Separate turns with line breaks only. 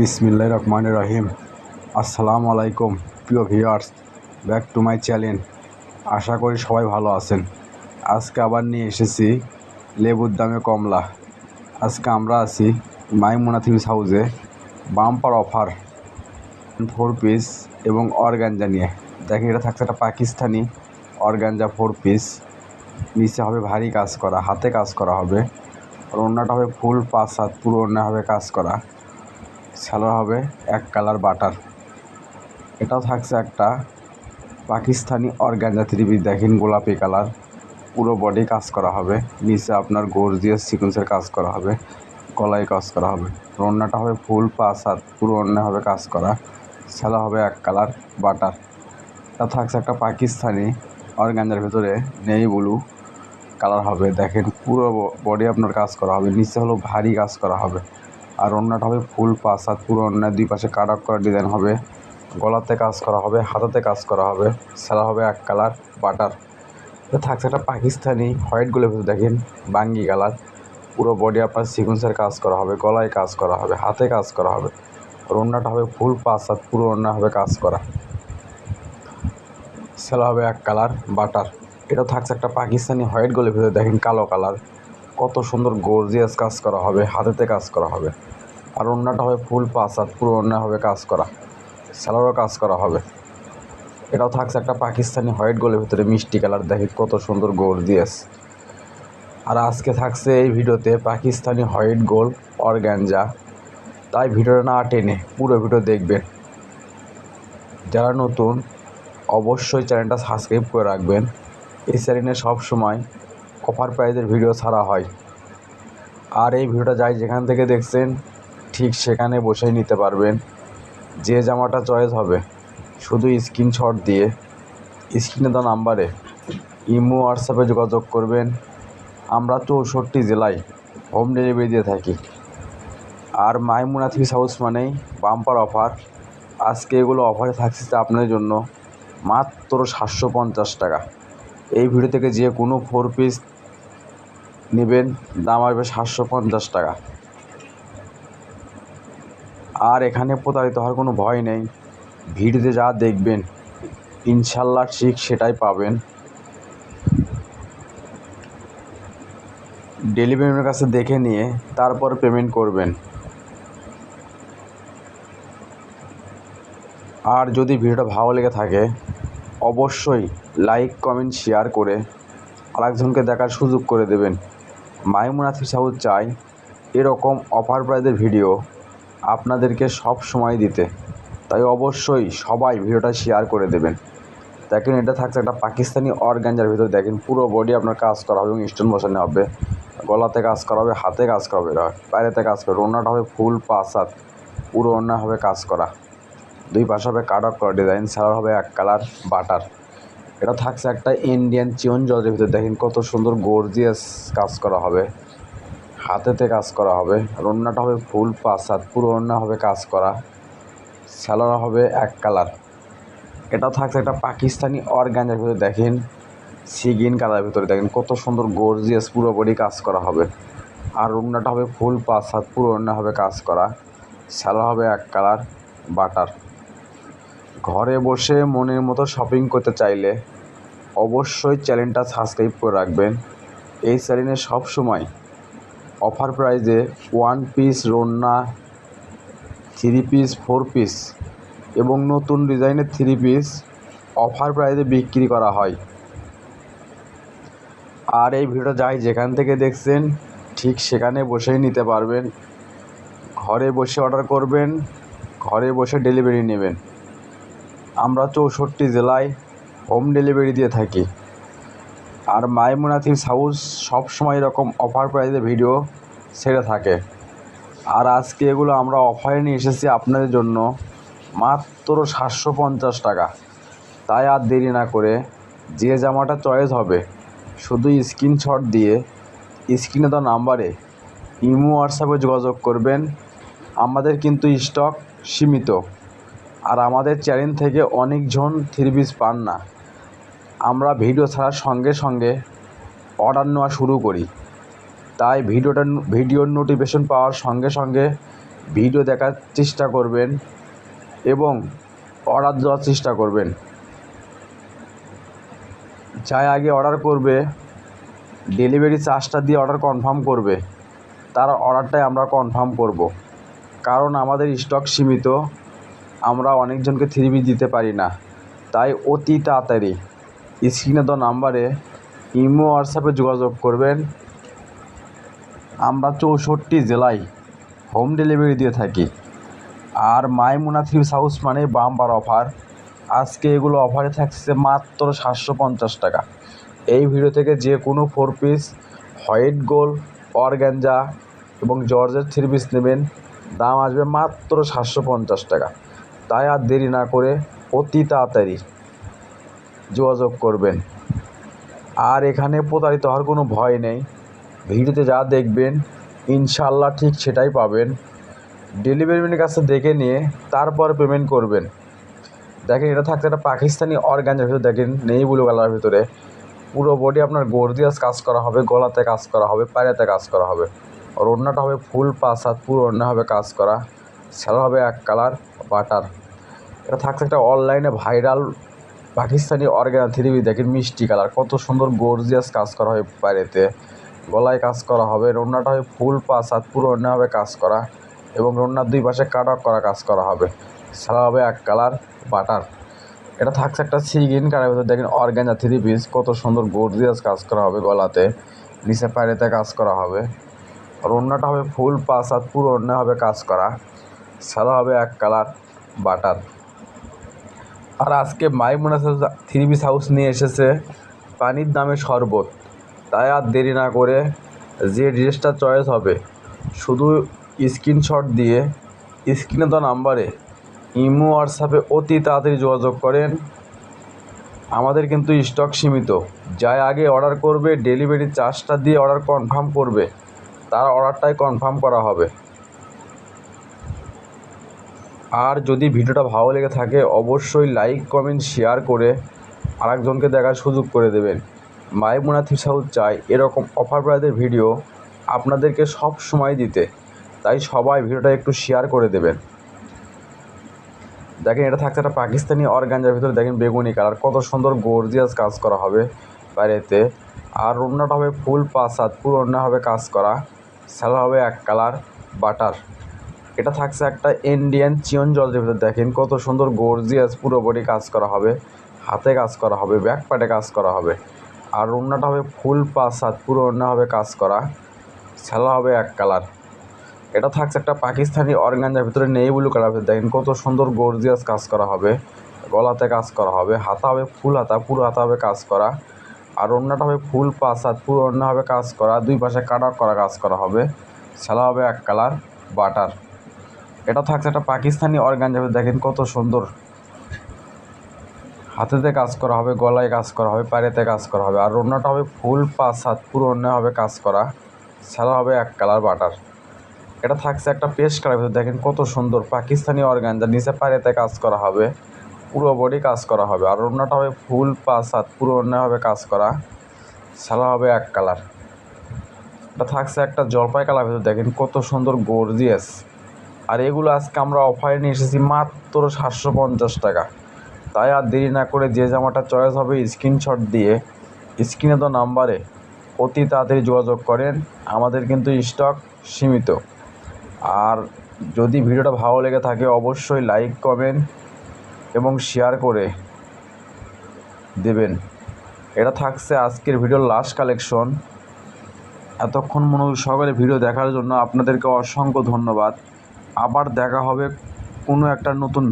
বিসমিল্লাহ রহমান রহিম। আসসালামু আলাইকুম, প্রিয় viewers back to my channel আশা করি সবাই ভালো আছেন। আজকে আবার নিয়ে এসেছি লেবুর দামে কমলা। আজকে আমরা আছি মাইমুনা থিমস হাউসে বাম্পার অফার ফোর পিস এবং অর্গানজা নিয়ে। দেখেন, এটা থাকছে একটা পাকিস্তানি অর্গানজা ফোর পিস নিচে হবে ভারী কাজ করা, হাতে কাজ করা হবে। আর অন্যটা হবে ফুল পাঁচ হাত পুরো অন্য হবে কাজ করা। স্যালোর হবে, এক কালার বাটার। এটাও থাকছে একটা পাকিস্তানি অর্গানজা থ্রি দেখেন গোলাপি কালার, পুরো বডি কাজ করা হবে। নিচে আপনার গর্জিয়াস সিকোয়েন্সের কাজ করা হবে, গলায় কাজ করা হবে। রান্নাটা হবে ফুল পাঁচ হাত, পুরো অন্য হবে কাজ করা। স্যালো হবে এক কালার বাটার। এটা থাকছে একটা পাকিস্তানি অর্গানজার ভেতরে নেই ব্লু কালার হবে। দেখেন পুরো বডি আপনার কাজ করা হবে। নিচে হলো ভারী কাজ করা হবে। আর অন্যটা হবে ফুল পাঁচ হাত পুরো অন্য দুই পাশে কাট করা ডিজাইন হবে। গলাতে কাজ করা হবে, হাতাতে কাজ করা হবে সেলা হবে এক কালার বাটার থাকছে একটা পাকিস্তানি হোয়াইটগুলো ভেতর দেখেন, বাঙ্গি কালার পুরো বডি আপনার সিকুয়েন্সের কাজ করা হবে, গলায় কাজ করা হবে, হাতে কাজ করা হবে। আর অন্যটা হবে ফুল পাঁচ হাত পুরো অন্য হবে কাজ করা। সেলা হবে এক কালার বাটার এটা থাকছে একটা পাকিস্তানি হোয়াইট গোলের ভিতরে দেখেন, কালো কালার কত সুন্দর গর্জিয়াস কাজ করা হবে, হাতেতে কাজ করা হবে। আর অন্যটা হবে ফুল পাঁচ হাত, পুরো অন্য হবে কাজ করা স্যালোরও কাজ করা হবে। এটাও থাকছে একটা পাকিস্তানি হোয়াইট গোলের ভিতরে মিষ্টি কালার, দেখেন কত সুন্দর গর্জিয়াস আর আজকে থাকছে এই ভিডিওতে পাকিস্তানি হোয়াইট গোল অরগ্যাঞ্জা তাই ভিডিওটা না টেনে পুরো ভিডিও দেখবেন। যারা নতুন, অবশ্যই চ্যানেলটা সাবস্ক্রাইব করে রাখবেন। এই চ্যানেলে সবসময় অফার প্রাইজের ভিডিও ছাড়া হয়। আর এই ভিডিওটা যাই যেখান থেকে দেখছেন, ঠিক সেখানে বসেই নিতে পারবেন। যে জামাটা চয়েস হবে, শুধু স্ক্রিনশট দিয়ে স্ক্রিনে দেওয়া নাম্বারে ইমো হোয়াটসঅ্যাপে যোগাযোগ করবেন। আমরা চৌষট্টি জেলায় হোম ডেলিভারি দিয়ে থাকি। আর মাইমুনা থ্রি হাউস মানেই বাম্পার অফার আজকে এগুলো অফারে থাকছে আপনার জন্য মাত্র সাতশো পঞ্চাশ টাকা। এই ভিডিও থেকে যে কোনো ফোর পিস নেবেন। দাম আসবে সাতশো পঞ্চাশ টাকা। আর এখানে প্রতারিত হওয়ার কোনো ভয় নেই। ভিডিওতে যা দেখবেন, ইনশাল্লাহ ঠিক সেটাই পাবেন। ডেলিভারির কাছে দেখে নিয়ে তারপর পেমেন্ট করবেন। আর যদি ভিডিওটা ভালো লেগে থাকে, অবশ্যই লাইক, কমেন্ট, শেয়ার করে আরেকজনকে দেখার সুযোগ করে দেবেন। মাইমুনা সাউথ চাই, এরকম অফার প্রাইজের ভিডিও আপনাদেরকে সব সময় দিতে। তাই অবশ্যই সবাই ভিডিওটা শেয়ার করে দেবেন। দেখেন, এটা থাকছে একটা পাকিস্তানি অর্গানজার ভিতর। দেখেন, পুরো বডি আপনার কাজ করা হবে এবং স্টোন বসানো হবে। গলাতে কাজ করা হবে, হাতে কাজ করা হবে বাইরেতে কাজ করবে অন্যটা হবে ফুল পাঁচ হাত। পুরো অন্য হবে কাজ করা। দুই পাশে হবে কাট আপ করা ডিজাইন সালার হবে এক কালার বাটার এটা থাকছে একটা ইন্ডিয়ান চিয়ন জলের ভিতরে। দেখেন কত সুন্দর গর্জিয়াস কাজ করা হবে। হাতেতে কাজ করা হবে। আর অন্যটা হবে ফুল পাঁচ পুরো অন্য হবে কাজ করা। স্যালোরা হবে এক কালার। এটা থাকছে একটা পাকিস্তানি অর্গানের ভিতরে। দেখেন সিগিন কালারের ভিতরে। দেখেন কত সুন্দর গর্জিয়াস পুরো বডি কাজ করা হবে। আর অন্যটা হবে ফুল পাঁচ পুরো অন্য হবে কাজ করা। স্যালো হবে এক কালার। বাটার। ঘরে বসে মনের মতো শপিং করতে চাইলে অবশ্যই চ্যানেলটা সাবস্ক্রাইব করে রাখবেন। এই চ্যানেলে সবসময় অফার প্রাইজে ওয়ান পিস রন্না থ্রি পিস ফোর পিস এবং নতুন ডিজাইনের থ্রি পিস অফার প্রাইজে বিক্রি করা হয়। আর এই ভিডিও যাই যেখান থেকে দেখছেন, ঠিক সেখানে বসেই নিতে পারবেন। ঘরে বসে অর্ডার করবেন, ঘরে বসে ডেলিভারি নেবেন। আমরা চৌষট্টি জেলায় হোম ডেলিভারি দিয়ে থাকি। আর মাইমুনা থিমস হাউস সবসময় এরকম অফার প্রাইজে ভিডিও ছেড়ে থাকে। আর আজকে এগুলো আমরা অফারে নিয়ে এসেছি আপনাদের জন্য মাত্র সাতশো পঞ্চাশ টাকা। তাই আর দেরি না করে যে জামাটা চয়েস হবে, শুধু স্ক্রিনশট দিয়ে স্ক্রিনে দেওয়া নাম্বারে ইমো হোয়াটসঅ্যাপে যোগাযোগ করবেন। আমাদের কিন্তু স্টক সীমিত। আর আমাদের চ্যানেল থেকে অনেকজন থ্রি পিস পান না। আমরা ভিডিও ছাড়ার সঙ্গে সঙ্গে অর্ডার নেওয়া শুরু করি। তাই ভিডিওটা ভিডিওর নোটিফিকেশন পাওয়ার সঙ্গে সঙ্গে ভিডিও দেখার চেষ্টা করবেন এবং অর্ডার দেওয়ার চেষ্টা করবেন। যাই আগে অর্ডার করবে, ডেলিভারি চার্জটা দিয়ে অর্ডার কনফার্ম করবে, তার অর্ডারটাই আমরা কনফার্ম করব। কারণ আমাদের স্টক সীমিত আমরা অনেকজনকে থ্রি পিস দিতে পারি না। তাই অতি তাড়াতাড়ি। স্ক্রিনে দেওয়া নাম্বারে ইমো, হোয়াটসঅ্যাপে যোগাযোগ করবেন। আমরা চৌষট্টি জেলায় হোম ডেলিভারি দিয়ে থাকি। আর মাইমুনা থ্রি হাউস মানে বাম্পার অফার। আজকে এগুলো অফারে থাকছে মাত্র সাতশো পঞ্চাশ টাকা। এই ভিডিও থেকে যে কোনো four piece, white gold organza এবং জর্জের থ্রি পিস নেবেন। দাম আসবে মাত্র সাতশো পঞ্চাশ টাকা। তাই আর দেরি না করে অতি তাড়াতাড়ি যোগাযোগ করবেন। আর এখানে প্রতারিত হওয়ার কোনো ভয় নেই। ভিডিওতে যা দেখবেন ইনশাল্লাহ ঠিক সেটাই পাবেন। ডেলিভারি ম্যানের কাছে দেখে নিয়ে তারপর পেমেন্ট করবেন। দেখেন, এটা থাকতে একটা পাকিস্তানি অর্গানজার ভিতরে দেখেন, নেই ব্লু কালারের ভিতরে। পুরো বডি আপনার গর্দিয়াস কাজ করা হবে, গলাতে কাজ করা হবে পায়রাতে কাজ করা হবে। আর ওড়নাটা হবে ফুল পাঁচ পুরো ওড়না হবে কাজ করা। সেলা হবে এক কালার, বাটার। এটা থাকছে একটা অনলাইনে ভাইরাল পাকিস্তানি অর্গান থ্রি দেখেন মিষ্টি কালার। কত সুন্দর গর্জিয়াস কাজ করা হয় বাইরেতে। গলায় কাজ করা হবে রন্নাটা হবে ফুল পাঁচ হাত পুরো হবে কাজ করা এবং রন্নার দুই পাশে কাট করা কাজ করা হবে। সারা হবে এক কালার, বাটার। এটা থাকছে একটা সি গ্রিন কালার ভিতরে, দেখেন অর্গানজা থ্রি পিস কত সুন্দর গর্জিয়াস কাজ করা হবে গলাতে। নিচে পায়েতে কাজ করা হবে। আর হবে ফুল পাঁচ হাত পুরো হবে কাজ করা। সাদা হবে এক কালার, বাটার। আর আজকে মাইমুনা থ্রি পিস হাউস নিয়ে এসেছে। পানির দামে শরবত। তাই আর দেরি না করে যে ড্রেসটা চয়েস হবে, শুধু স্ক্রিনশট দিয়ে স্ক্রিনে দেওয়া নাম্বারে ইমো হোয়াটসঅ্যাপে অতি তাড়াতাড়ি যোগাযোগ করেন। আমাদের কিন্তু স্টক সীমিত। যাই আগে অর্ডার করবে ডেলিভারি চার্জটা দিয়ে অর্ডার কনফার্ম করবে। তার অর্ডারটাই কনফার্ম করা হবে। আর যদি ভিডিওটা ভালো লেগে থাকে, অবশ্যই লাইক কমেন্ট শেয়ার করে আরেকজনকে দেখার সুযোগ করে দেবেন। মাইমুনা থিসাউদ চাই এরকম অফার প্রাইজের ভিডিও আপনাদেরকে সব সময় দিতে। তাই সবাই ভিডিওটা একটু শেয়ার করে দেবেন। দেখেন, এটা থাকছে একটা পাকিস্তানি অর্গানজার ভিতরে। দেখেন, বেগুনি কালার। কত সুন্দর গর্জিয়াস কাজ করা হবে বাইরেতে। আর ওড়নাটা হবে ফুল পাঁচ পুরো ওড়না হবে কাজ করা। স্যালা হবে এক কালার, বাটার। এটা থাকছে একটা ইন্ডিয়ান চিয়ন জলের ভিতরে। দেখেন কত সুন্দর গর্জিয়াস পুরো বডি কাজ করা হবে। হাতে কাজ করা হবে ব্যাক পার্টে কাজ করা হবে। আর ওড়নাটা হবে ফুল পাঁচ হাত পুরো ওড়না হবে কাজ করা। স্যালা হবে এক কালার এটা থাকছে একটা পাকিস্তানি অর্গানজার ভিতরে নেই ব্লু কালার ভিতরে। দেখেন কত সুন্দর গর্জিয়াস কাজ করা হবে। গলাতে কাজ করা হবে। হাতা হবে ফুল হাতা, পুরো হাতা হবে কাজ করা। আর ওড়নাটা হবে ফুল পাঁচ হাত পুরো ওড়না হবে কাজ করা। দুই পাশে কাট করা কাজ করা হবে। সেলা হবে এক কালার বাটার এটা থাকছে একটা পাকিস্তানি অর্গান ভিতরে দেখেন কত সুন্দর। হাতেতে কাজ করা হবে, গলায় কাজ করা হবে, পায়েতে কাজ করা হবে। আর অন্যটা হবে ফুল পাঁচ হাত, পুরো ওড়না হবে কাজ করা। সেলা হবে এক কালার বাটার। এটা থাকছে একটা পেস্ট কালার, ভিতরে দেখেন কত সুন্দর পাকিস্তানি অর্গানজা নিচে পায়েতে কাজ করা হবে, পুরো বডি কাজ করা হবে। আর অন্যটা হবে ফুল পাঁচ হাত, পুরো ওড়না হবে কাজ করা। সালা হবে এক কালার। এটা থাকছে একটা জলপাই কালার, ভিতরে দেখেন কত সুন্দর গর্জিয়াস আর এগুলো আজকে আমরা অফারে নিয়ে এসেছি মাত্র সাতশো পঞ্চাশ টাকা। তাই আর দেরি না করে যে জামাটা চয়েস হবে স্ক্রিনশট দিয়ে স্ক্রিনে তো নাম্বারে অতি তাড়াতাড়ি যোগাযোগ করেন। আমাদের কিন্তু স্টক সীমিত। আর যদি ভিডিওটা ভালো লেগে থাকে অবশ্যই লাইক কমেন্ট এবং শেয়ার করে দেবেন। এটা থাকছে আজকের ভিডিওর লাস্ট কালেকশন এতক্ষণ মনোযোগ সহকারে ভিডিও দেখার জন্য আপনাদেরকে অসংখ্য ধন্যবাদ। আবার দেখা হবে কোনো একটা নতুন